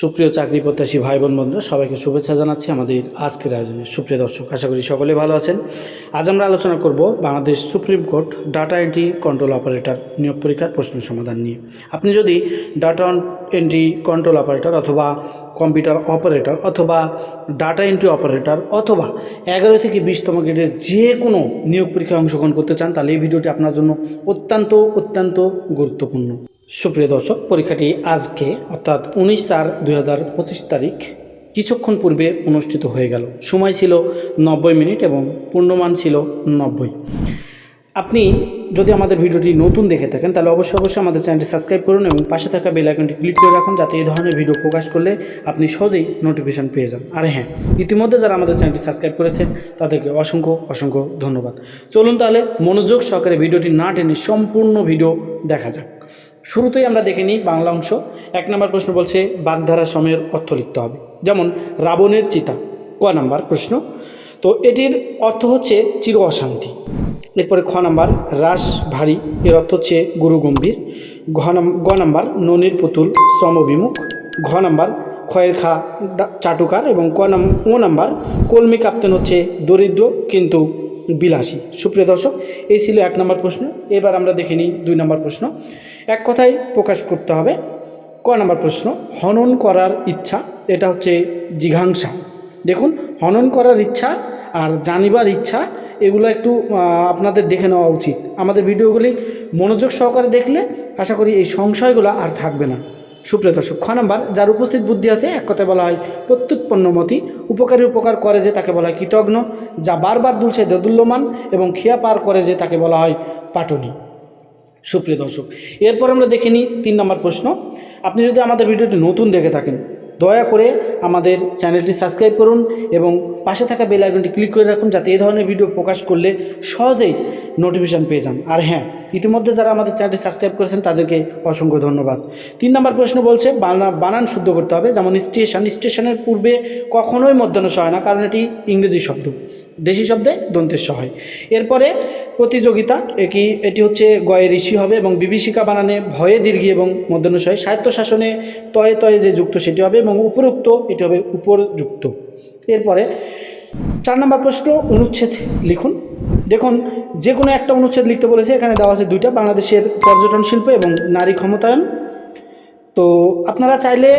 সুপ্রিয় চাকরি প্রত্যাশী ভাই বোন বন্ধুরা, সবাইকে শুভেচ্ছা জানাচ্ছি আমাদের আজকের আয়োজনে। সুপ্রিয় দর্শক, আশা করি সকলে ভালো আছেন। আজ আমরা আলোচনা করব Bangladesh supreme court data entry control operator নিয়োগ পরীক্ষার প্রশ্ন সমাধান নিয়ে। আপনি যদি ডাটা এন্ট্রি কন্ট্রোল অপারেটর অথবা কম্পিউটার অপারেটর অথবা ডাটা এন্ট্রি অপারেটর অথবা এগারো থেকে বিশতম গ্রেডের যে কোনো নিয়োগ পরীক্ষায় অংশগ্রহণ করতে চান, তাহলে এই ভিডিওটি আপনার জন্য অত্যন্ত অত্যন্ত গুরুত্বপূর্ণ। সুপ্রিয় দর্শক, পরীক্ষাটি আজকে, অর্থাৎ উনিশ চার দুই তারিখ, কিছুক্ষণ পূর্বে অনুষ্ঠিত হয়ে গেল। সময় ছিল নব্বই মিনিট এবং পূর্ণমান ছিল নব্বই। আপনি যদি আমাদের ভিডিওটি নতুন দেখে থাকেন, তাহলে অবশ্যই অবশ্যই আমাদের চ্যানেলটি সাবস্ক্রাইব করুন এবং পাশে থাকা বেল আইকনটি ক্লিক করে রাখুন, যাতে এই ধরনের ভিডিও প্রকাশ করলে আপনি সহজেই নোটিফিকেশান পেয়ে যান। আর হ্যাঁ ইতিমধ্যে যারা আমাদের চ্যানেলটি সাবস্ক্রাইব করেছেন, তাদেরকে অসংখ্য অসংখ্য ধন্যবাদ। চলুন তাহলে মনোযোগ সহকারে ভিডিওটি না টেনে সম্পূর্ণ ভিডিও দেখা যাক। শুরুতেই আমরা দেখে নিই বাংলা অংশ। এক নম্বর প্রশ্ন বলছে, বাগধারা সময়ের অর্থ লিখতে হবে। যেমন, রাবণের চিতা। ক নাম্বার প্রশ্ন? তো এটির অর্থ হচ্ছে চির অশান্তি। এরপরে খ নাম্বার, রাস ভারী। এর অর্থ হচ্ছে গুরু গম্ভীর। ঘ নাম্বার, ননির পুতুল শ্রমবিমুখ ঘ নাম্বার, ক্ষয়ের খা চাটুকার এবং ক নাম ও নাম্বার, কলমি কাপ্তেন হচ্ছে দরিদ্র কিন্তু বিলাসী। সুপ্রিয় দর্শক, এই ছিল এক নম্বর প্রশ্ন। এবার আমরা দেখে নিই দুই নম্বর প্রশ্ন। এক কথায় প্রকাশ করতে হবে। ক নম্বর প্রশ্ন, হনন করার ইচ্ছা, এটা হচ্ছে জিঘাংসা। দেখুন, হনন করার ইচ্ছা আর জানিবার ইচ্ছা, এগুলো একটু আপনাদের দেখে নেওয়া উচিত। আমাদের ভিডিওগুলি মনোযোগ সহকারে দেখলে আশা করি এই সংশয়গুলো আর থাকবে না। সুপ্রিয় দর্শক, খ নাম্বার, যার উপস্থিত বুদ্ধি আছে, এক কথায় বলা হয় প্রত্যুৎপন্নমতি, উপকারী উপকার করে যে তাকে বলা হয় কৃতজ্ঞ যা বারবার দুলছে দোদুল্যমান এবং খেয়া পার করে যে তাকে বলা হয় পাটনি। সুপ্রিয় দর্শক, এরপর আমরা দেখে নিই তিন নম্বর প্রশ্ন। আপনি যদি আমাদের ভিডিওটি নতুন দেখে থাকেন, দয়া করে আমাদের চ্যানেলটি সাবস্ক্রাইব করুন এবং পাশে থাকা বেল আইকনটি ক্লিক করে রাখুন যাতে এই ধরনের ভিডিও প্রকাশ করলে সহজেই নোটিফিকেশান পেয়ে যান। আর হ্যাঁ ইতিমধ্যে যারা আমাদের চ্যানেলটি সাবস্ক্রাইব করেছেন তাদেরকে অসংখ্য ধন্যবাদ। তিন নম্বর প্রশ্ন বলছে, বানা, বানান শুদ্ধ করতে হবে, যেমন স্টেশন। স্টেশনের পূর্বে কখনোই মধ্যাহ্ন হয় না, কারণ এটি ইংরেজি শব্দ। দেশি শব্দে দন্তেশ্ব হয়। এরপরে প্রতিযোগিতা, একি, এটি হচ্ছে গয়ে ঋষি হবে এবং বিভীষিকা বানানে ভয়ে দীর্ঘি এবং মধ্যাহ্ন হয় সাহিত্য শাসনে তয়ে তয়ে যে যুক্ত, সেটি হবে এবং উপরোক্ত, এটি হবে উপরযুক্ত। এরপরে চার নম্বর প্রশ্ন, অনুচ্ছেদ লিখুন। দেখুন, যে কোনো একটা অনুচ্ছেদ লিখতে বলেছে, এখানে দেওয়া আছে দুইটা, বাংলাদেশের পর্যটন শিল্প এবং নারী ক্ষমতায়ন। তো আপনারা চাইলে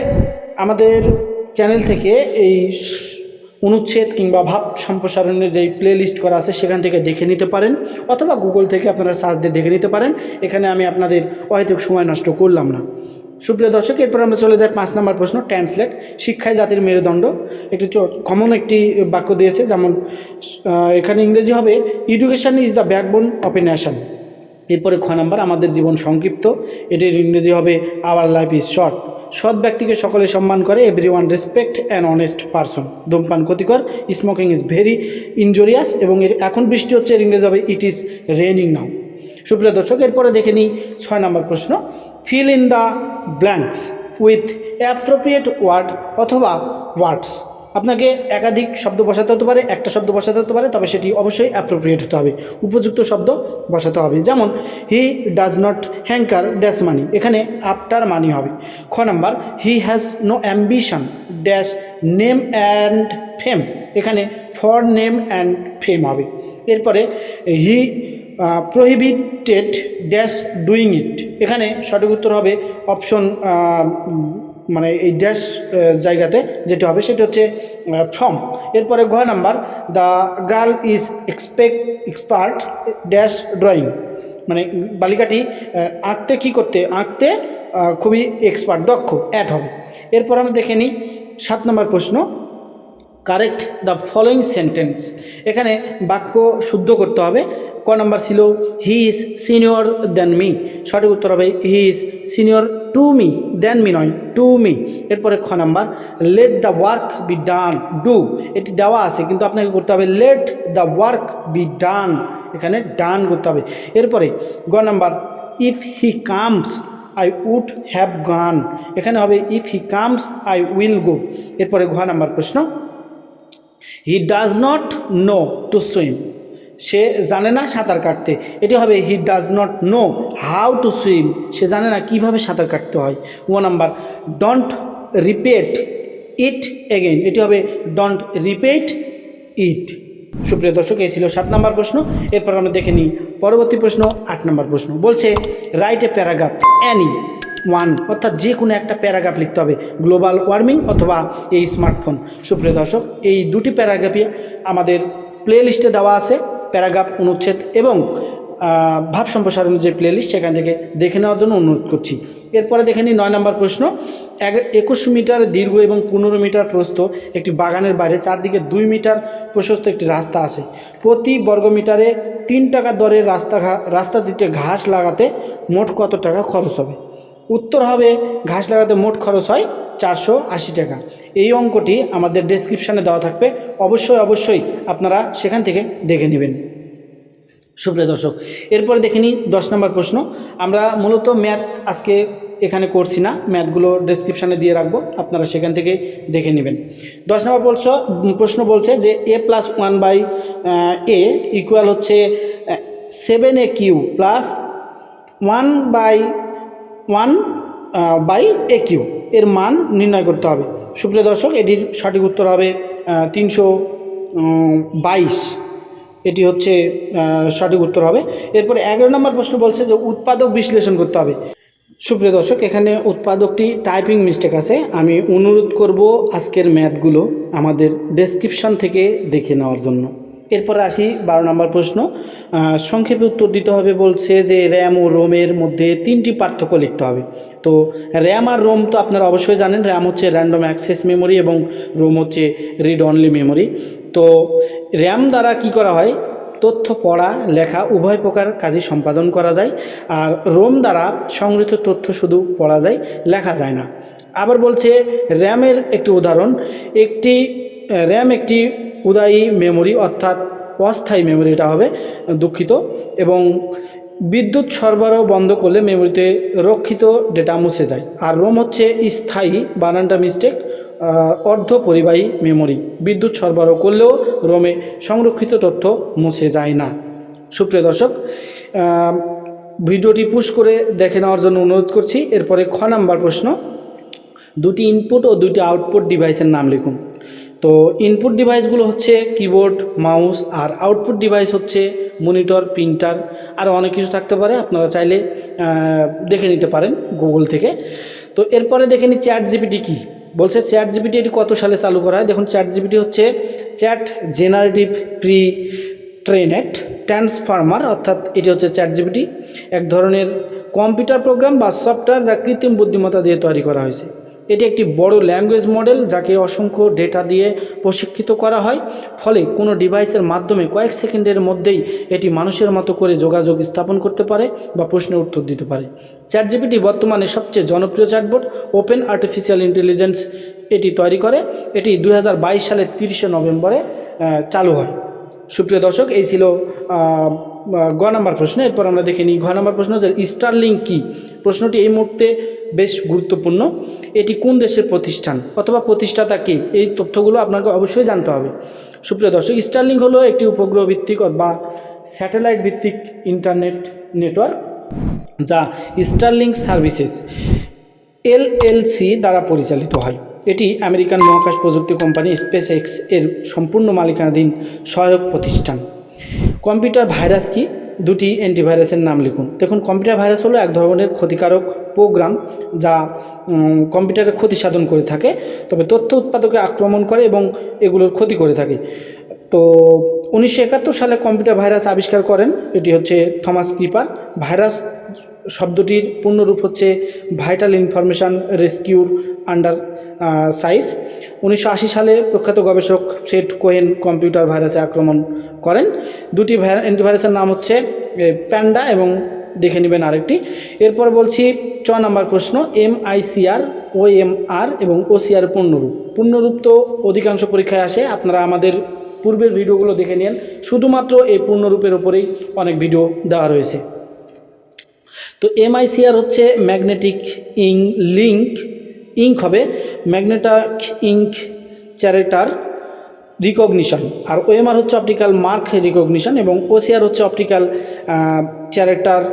আমাদের চ্যানেল থেকে এই অনুচ্ছেদ কিংবা ভাব সম্প্রসারণের যেই প্লে লিস্ট করা আছে, সেখান থেকে দেখে নিতে পারেন, অথবা গুগল থেকে আপনারা সার্চ দিয়ে দেখে নিতে পারেন। এখানে আমি আপনাদের অহেতুক সময় নষ্ট করলাম না। সুপ্রিয় দর্শক, এরপর আমরা চলে যাই পাঁচ নম্বর প্রশ্ন ট্রান্সলেট শিক্ষায় জাতির মেরুদণ্ড। একটি কমন একটি বাক্য দিয়েছে, যেমন এখানে ইংরেজি হবে education is the backbone of a nation এরপরে খ নাম্বার, আমাদের জীবন সংক্ষিপ্ত। এটির ইংরেজি হবে আওয়ার লাইফ ইজ শর্ট সৎ ব্যক্তিকে সকলে সম্মান করে everyone respect and honest person ধূমপান ক্ষতিকর স্মোকিং ইজ ভেরি ইনজুরিয়াস এবং এর, এখন বৃষ্টি হচ্ছে, এর ইংরেজি হবে ইট ইজ রেনিং নাও সুপ্রিয় দর্শক, এরপরে দেখে নিই ছয় নম্বর প্রশ্ন। Fill in the blanks with appropriate word অথবা ওয়ার্ডস আপনাকে একাধিক শব্দ বসাতে হতে পারে, একটা শব্দ বসাতে হতে পারে, তবে সেটি অবশ্যই অ্যাপ্রোপ্রিয়েট হতে হবে। উপযুক্ত শব্দ বসাতে হবে। যেমন he does not hanker dash money এখানে আফটার মানি হবে। খ number he has no ambition dash name and fame এখানে ফর নেম অ্যান্ড ফেম হবে। এরপরে he prohibited dash doing it এখানে সঠিক উত্তর হবে অপশন মানে এই ড্যাশ জায়গাতে যেটা হবে সেটা হচ্ছে ফ্রম এরপরে ঘ number the girl is expect expert dash drawing মানে বালিকাটি আঁকতে কি করতে, আঁকতে খুবই এক্সপার্ট দক্ষ অ্যাড হবে এরপর আমরা দেখে নিই, সাত নম্বর প্রশ্ন। কারেক্ট দ্য ফলোয়িং সেন্টেন্স এখানে বাক্য শুদ্ধ করতে হবে। ক নাম্বার ছিল he is senior then me সঠিক উত্তর হবে he is senior to me then me নয় টু মি এরপরে খ number let the work be done do এটি দেওয়া আছে, কিন্তু আপনাকে করতে হবে let the work be done এখানে ডান করতে হবে। এরপরে গ number if he comes I would have gone এখানে হবে if he comes I will go এরপরে ঘ নাম্বার প্রশ্ন he does not know to swim সে জানে না সাঁতার কাটতে। এটি হবে he does not know how to swim সে জানে না কীভাবে সাঁতার কাটতে হয়। ও নাম্বার ডোন্ট রিপিট ইট এগেইন এটি হবে ডন্ট রিপিট ইট সুপ্রিয় দর্শক, এই ছিল সাত নম্বর প্রশ্ন। এরপর আমরা দেখে নিই পরবর্তী প্রশ্ন, আট নম্বর প্রশ্ন। বলছে write a paragraph any one অর্থাৎ যে কোনো একটা প্যারাগ্রাফ লিখতে হবে, গ্লোবাল ওয়ার্মিং অথবা এই স্মার্টফোন। সুপ্রিয় দর্শক, এই দুটি প্যারাগ্রাফই আমাদের প্লে লিস্টে দেওয়া আছে। প্যারাগ্রাফ, অনুচ্ছেদ এবং ভাব সম্প্রসারণের যে প্লেলিস্ট সেখান থেকে দেখে নেওয়ার জন্য অনুরোধ করছি। এরপরে দেখে নিই নয় নম্বর প্রশ্ন। এক, একুশ মিটার দীর্ঘ এবং পনেরো মিটার প্রস্থ একটি বাগানের বাইরে, চারদিকে দুই মিটার প্রশস্ত একটি রাস্তা আছে। প্রতি বর্গমিটারে তিন টাকা দরে রাস্তা রাস্তাটিতে ঘাস লাগাতে মোট কত টাকা খরচ হবে? উত্তর হবে, ঘাস লাগাতে মোট খরচ হয় চারশো আশি টাকা। এই অঙ্কটি আমাদের ডেসক্রিপশানে দেওয়া থাকবে। অবশ্যই অবশ্যই আপনারা সেখান থেকে দেখে নেবেন। সুপ্রিয় দর্শক, এরপরে দেখে নিই দশ নম্বর প্রশ্ন। আমরা মূলত ম্যাথ আজকে এখানে করছি না। ম্যাথগুলো ডেসক্রিপশানে দিয়ে রাখব। আপনারা সেখান থেকে দেখে নেবেন। দশ নম্বর বলছ প্রশ্ন বলছে যে A plus one by A equal হচ্ছে seven A cube plus one by one by A cube এর মান নির্ণয় করতে হবে। সুপ্রিয় দর্শক, এটির সঠিক উত্তর হবে তিনশো বাইশ। এটি হচ্ছে সঠিক উত্তর হবে। এরপরে এগারো নম্বর প্রশ্ন বলছে যে উৎপাদক বিশ্লেষণ করতে হবে। সুপ্রিয় দর্শক, এখানে উৎপাদকটি টাইপিং মিস্টেক আছে। আমি অনুরোধ করব আজকের ম্যাথগুলো আমাদের ডেসক্রিপশন থেকে দেখে নেওয়ার জন্য। এরপরে আসি বারো নম্বর প্রশ্ন। সংক্ষেপে উত্তর দিতে হবে বলছে যে র্যাম ও রোমের মধ্যে তিনটি পার্থক্য লিখতে হবে। তো র্যাম আর রোম তো আপনারা অবশ্যই জানেন, র্যাম হচ্ছে র্যান্ডম অ্যাক্সেস মেমোরি এবং রোম হচ্ছে রিড অনলি মেমোরি তো র্যাম দ্বারা কি করা হয়? তথ্য পড়া, লেখা উভয় প্রকার কাজই সম্পাদন করা যায়। আর রোম দ্বারা সংগৃহীত তথ্য শুধু পড়া যায়, লেখা যায় না। আবার বলছে র্যামের একটি উদাহরণ, একটি, র্যাম একটি উদায়ী মেমোরি অর্থাৎ অস্থায়ী মেমোরি এটা হবে, দুঃখিত। এবং বিদ্যুৎ সরবরাহ বন্ধ করলে মেমোরিতে রক্ষিত ডেটা মুছে যায়। আর রোম হচ্ছে স্থায়ী, বানানটা মিস্টেক অর্ধ পরিবাহী মেমোরি। বিদ্যুৎ সরবরাহ করলেও রোমে সংরক্ষিত তথ্য মুছে যায় না। সুপ্রিয় দর্শক ভিডিওটি পুশ করে দেখে নেওয়ার জন্য অনুরোধ করছি। এরপরে খ নাম্বার প্রশ্ন। দুটি ইনপুট ও দুটি আউটপুট ডিভাইসের নাম লিখুন। তো ইনপুট ডিভাইসগুলো হচ্ছে কিবোর্ড মাউস আর আউটপুট ডিভাইস হচ্ছে মনিটর প্রিন্টার আর অনেক কিছু থাকতে পারে, আপনারা চাইলে দেখে নিতে পারেন গুগল থেকে। তো এরপরে দেখে নিই চ্যাট জিপিটি কী? বলছে চ্যাট জিপিটি এটি কত সালে চালু করা হয়? দেখুন চ্যাট জিপিটি হচ্ছে chat generative pre trained transformer অর্থাৎ এটি হচ্ছে চ্যাট জিপিটি এক ধরনের কম্পিউটার প্রোগ্রাম বা সফটওয়্যার যা কৃত্রিম বুদ্ধিমত্তা দিয়ে তৈরি করা হয়েছে। এটি একটি বড় ল্যাঙ্গুয়েজ মডেল যাকে অসংখ্য ডেটা দিয়ে প্রশিক্ষিত করা হয়। ফলে কোনো ডিভাইসের মাধ্যমে কয়েক সেকেন্ডের মধ্যেই এটি মানুষের মতো করে যোগাযোগ স্থাপন করতে পারে বা প্রশ্নের উত্তর দিতে পারে। চ্যাট জিপিটি বর্তমানে সবচেয়ে জনপ্রিয় চ্যাটবোর্ড ওপেন আর্টিফিশিয়াল ইন্টেলিজেন্স এটি তৈরি করে। এটি দু দুই সালের তিরিশে নভেম্বরে চালু হয়। সুপ্রিয় দর্শক, এই ছিল গ নাম্বার প্রশ্ন। এরপর আমরা দেখে নিই ঘ নাম্বার প্রশ্ন যে স্টারলিং কি? প্রশ্নটি এই মুহূর্তে বেশ গুরুত্বপূর্ণ। এটি কোন দেশের প্রতিষ্ঠান অথবা প্রতিষ্ঠাতা কে? এই তথ্যগুলো আপনাকে অবশ্যই জানতে হবে। সুপ্রিয় দর্শক স্টারলিং হলো একটি উপগ্রহ ভিত্তিক বা স্যাটেলাইট ভিত্তিক ইন্টারনেট নেটওয়ার্ক যা স্টারলিং সার্ভিসেস এলএলসি দ্বারা পরিচালিত হয়। এটি আমেরিকান মহাকাশ প্রযুক্তি কোম্পানি স্পেস এক্সের সম্পূর্ণ মালিকানাধীন সহায়ক প্রতিষ্ঠান। কম্পিউটার ভাইরাস কি? দুটি অ্যান্টিভাইরাসের নাম লিখুন। দেখুন কম্পিউটার ভাইরাস হলো এক ধরনের ক্ষতিকারক প্রোগ্রাম যা কম্পিউটারের ক্ষতি সাধন করে থাকে, তবে তথ্য উৎপাদকে আক্রমণ করে এবং এগুলোর ক্ষতি করে থাকে। তো উনিশশো একাত্তর সালে কম্পিউটার ভাইরাস আবিষ্কার করেন, এটি হচ্ছে থমাস ক্রিপার ভাইরাস শব্দটির পূর্ণরূপ হচ্ছে vital information resources under size উনিশশো আশি সালে প্রখ্যাত গবেষক ফ্রেড কোহেন কম্পিউটার ভাইরাসে আক্রমণ করেন। দুটি ভাই- অ্যান্টিভাইরাসের নাম হচ্ছে প্যান্ডা এবং দেখে নেবেন আরেকটি। এরপর বলছি চ নাম্বার প্রশ্ন M ICR O M R এবং ওসিআর পূর্ণরূপ। পূর্ণরূপ তো অধিকাংশ পরীক্ষায় আসে, আপনারা আমাদের পূর্বের ভিডিওগুলো দেখে নিন। শুধুমাত্র এই পূর্ণরূপের ওপরেই অনেক ভিডিও দেওয়া রয়েছে। তো এমআইসিআর হচ্ছে ম্যাগনেটিক ইং লিঙ্ক ইঙ্ক হবে ম্যাগনেটিক ইঙ্ক চ্যারেটার রিকগনিশন। আর ওএমআর হচ্ছে অপটিক্যাল মার্ক রিকগনিশন এবং ওসিআর হচ্ছে অপটিক্যাল চ্যারেটার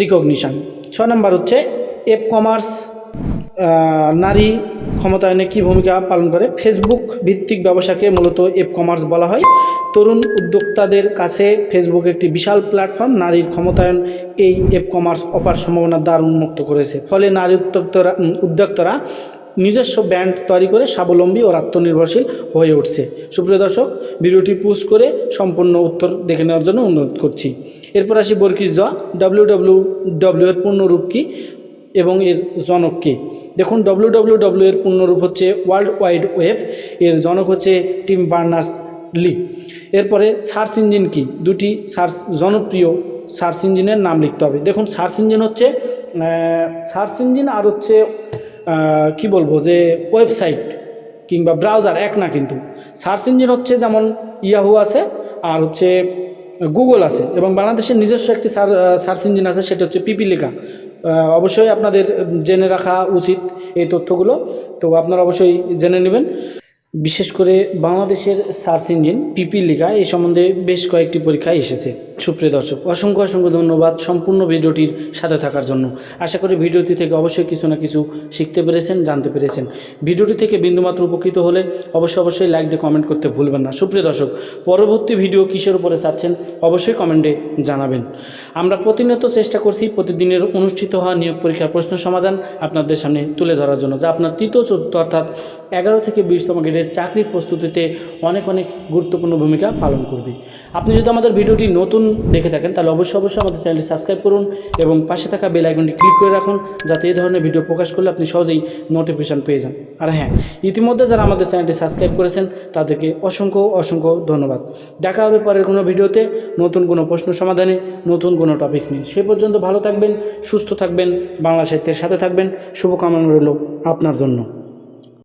রিকগনিশন। ছ নম্বর হচ্ছে এপ কমার্স নারী ক্ষমতায়নে কী ভূমিকা পালন করে? ফেসবুক ভিত্তিক ব্যবসাকে মূলত এপ কমার্স বলা হয়। তরুণ উদ্যোক্তাদের কাছে ফেসবুক একটি বিশাল প্ল্যাটফর্ম নারীর ক্ষমতায়ন এই এপ কমার্স অপার সম্ভাবনার দ্বার উন্মুক্ত করেছে। ফলে নারী উদ্যোক্তরা উদ্যোক্তারা নিজস্ব ব্র্যান্ড তৈরি করে স্বাবলম্বী ও আত্মনির্ভরশীল হয়ে উঠছে। সুপ্রিয় দর্শক, ভিডিওটি পোস্ট করে সম্পূর্ণ উত্তর দেখে নেওয়ার জন্য অনুরোধ করছি। এরপর আসি বর্কিস জ ডাব্লিউ ডাব্লিউ ডাব্লিউ এর পূর্ণরূপ কী? এবং এর জনক কে? দেখুন ডব্লিউ ডব্লিউ ডব্লিউ এর পূর্ণরূপ হচ্ছে ওয়ার্ল্ড ওয়াইড ওয়েব এর জনক হচ্ছে টিম বার্নার্স লি এরপরে সার্চ ইঞ্জিন কি? দুটি সার্চ, জনপ্রিয় সার্চ ইঞ্জিনের নাম লিখতে হবে। দেখুন, সার্চ ইঞ্জিন হচ্ছে সার্চ ইঞ্জিন আর হচ্ছে কি বলব যে, ওয়েবসাইট কিংবা ব্রাউজার, এক না কিন্তু। সার্চ ইঞ্জিন হচ্ছে যেমন ইয়াহু আছে আর হচ্ছে গুগল আছে এবং বাংলাদেশের নিজস্ব একটি সার্চ ইঞ্জিন আছে, সেটা হচ্ছে পিপিলিকা। অবশ্যই আপনাদের জেনে রাখা উচিত এই তথ্যগুলো। তো আপনারা অবশ্যই জেনে নেবেন। বিশেষ করে বাংলাদেশের সার্চ ইঞ্জিন, পিপি পিপিলিকা এই সম্বন্ধে বেশ কয়েকটি পরীক্ষায় এসেছে। সুপ্রিয় দর্শক, অসংখ্য অসংখ্য ধন্যবাদ সম্পূর্ণ ভিডিওটির সাথে থাকার জন্য। আশা করি ভিডিওটি থেকে অবশ্যই কিছু না কিছু শিখতে পেরেছেন, জানতে পেরেছেন। ভিডিওটি থেকে বিন্দুমাত্র উপকৃত হলে অবশ্যই অবশ্যই লাইক দিয়ে কমেন্ট করতে ভুলবেন না। সুপ্রিয় দর্শক, পরবর্তী ভিডিও কিসের উপরে চাচ্ছেন অবশ্যই কমেন্টে জানাবেন। আমরা প্রতিনিয়ত চেষ্টা করছি প্রতিদিনের অনুষ্ঠিত হওয়া নিয়োগ পরীক্ষার প্রশ্ন সমাধান আপনাদের সামনে তুলে ধরার জন্য, যা আপনার তৃতীয়, চতুর্থ অর্থাৎ এগারো থেকে বিশতম গ্রেডের চাকরির প্রস্তুতিতে অনেক অনেক গুরুত্বপূর্ণ ভূমিকা পালন করবে। আপনি যদি আমাদের ভিডিওটি নতুন দেখে থাকেন, তাহলে অবশ্যই অবশ্যই আমাদের চ্যানেলটি সাবস্ক্রাইব করুন এবং পাশে থাকা বেল আইকনটি ক্লিক করে রাখুন, যাতে এই ধরনের ভিডিও প্রকাশ করলে আপনি সহজেই নোটিফিকেশন পেয়ে যান। আর হ্যাঁ ইতিমধ্যে যারা আমাদের চ্যানেলটি সাবস্ক্রাইব করেছেন, তাদেরকে অসংখ্য অসংখ্য ধন্যবাদ। দেখা হবে পরের কোনো ভিডিওতে। নতুন কোনো প্রশ্ন সমাধানে, নতুন কোনো টপিক নিয়ে। সে পর্যন্ত ভালো থাকবেন, সুস্থ থাকবেন বাংলা সাহিত্যের সাথে থাকবেন। শুভকামনা রইল আপনার জন্য।